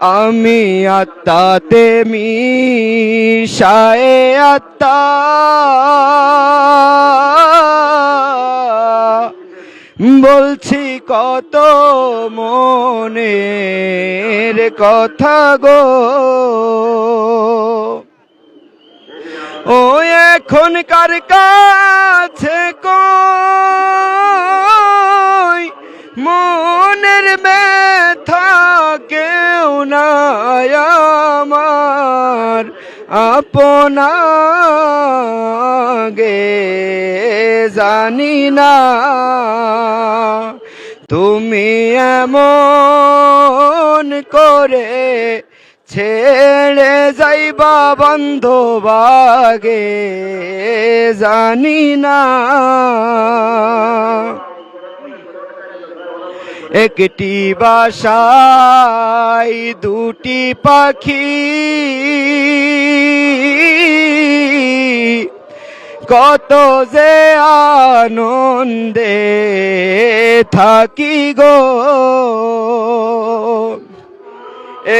আমি আত্মাতে মিশায়ে আত্মা। বলছি কত মনের কথা গো। ও এখন কার আপনাগে জানি না। তুমি এমন করে ছেড়ে যাইবা বন্ধবাগে জানি না। একটি বাসায় দুটি পাখি কত যে আনন্দে থাকি গো।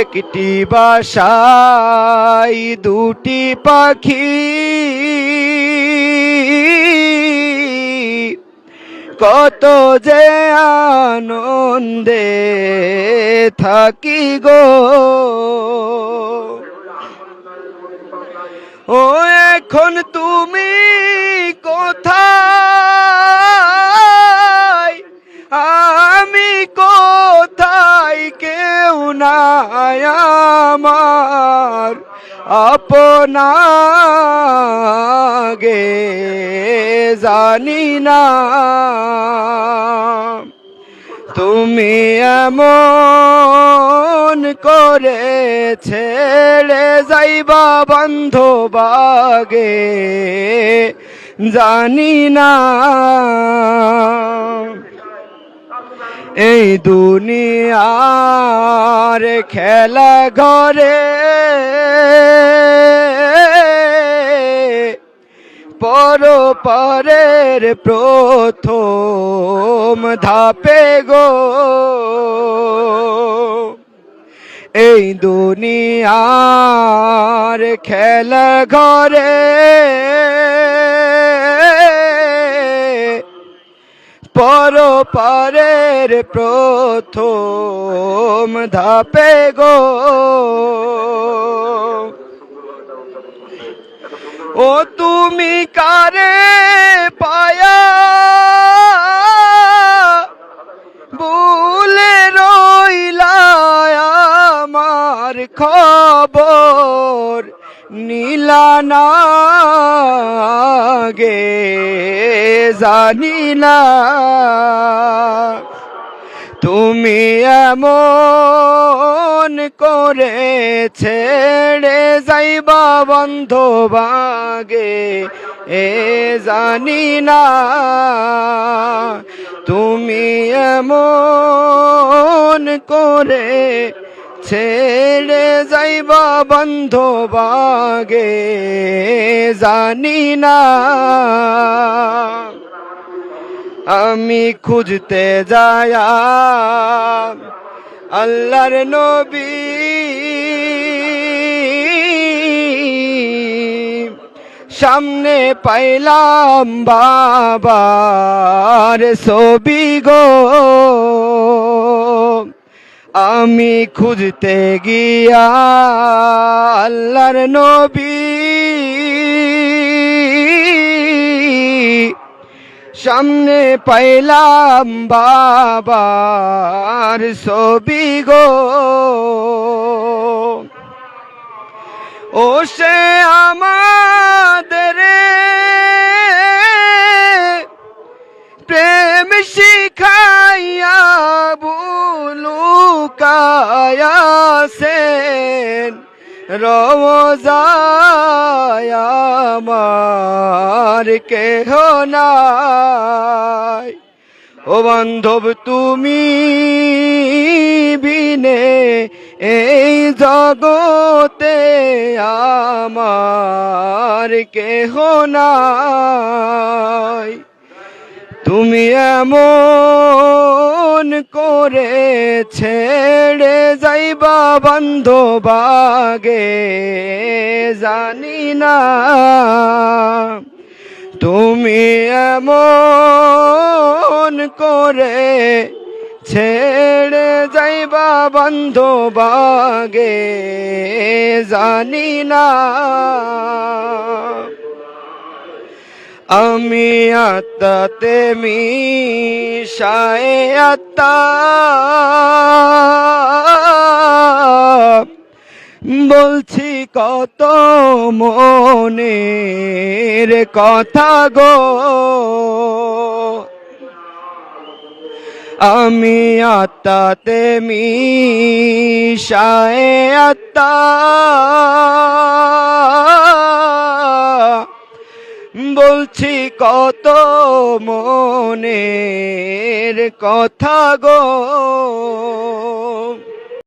একটি বাসায় দুটি পাখি। কত যে আনন্দে থাকি গো। ও এখন তুমি কোথায়? আমি কোথায়? কেউ নাই আমার আপনাগে জানি না। তুমি এমন করে ছেড়ে যাইবা বান্ধবাগে জানি না। এই দুনিয়ার খেলা ঘরে পর পরের প্রথম ধাপে গো। এই দুনিয়ার খেলা ঘরে পর পরের প্রথম ধাপে গো। ও তুমি কারে পায়া? ভুলে রইলা আমার খবর নীলা না গে জানি না। তুমি এমন করে ছেড়ে যাইবা বন্ধবাগে এ জানি না। তুমি এমন করে ছেড়ে যাইবা বন্ধবাগে জানি না। আমি খুঁজতে যায়া আল্লাহর নবী। সামনে পাইলাম বাবার ছবি গো। আমি খুঁজতে গিয়া আল্লাহর নবী। সামনে পাইলাম বাবার ছবি গো। ও সে আমাদের প্রেম শিখাইয়া বুলুকায়াসেন রোজায় নাই। ও বান্ধব তুমি বিনে এই জগতে আমার কেহ নাই। তুমি এমন করে ছেড়ে যাইবা বান্ধবাগে জানি না। তুমি এমন করে ছেড়ে যাইবা বান্ধবাগে জানি না। আমি আত্মাতে মিশায়ে আত্মা। বলছি কত মনের কথা গো। আমি আত্মাতে মিশায়ে আত্মা। বলছি কত মনের কথা গো।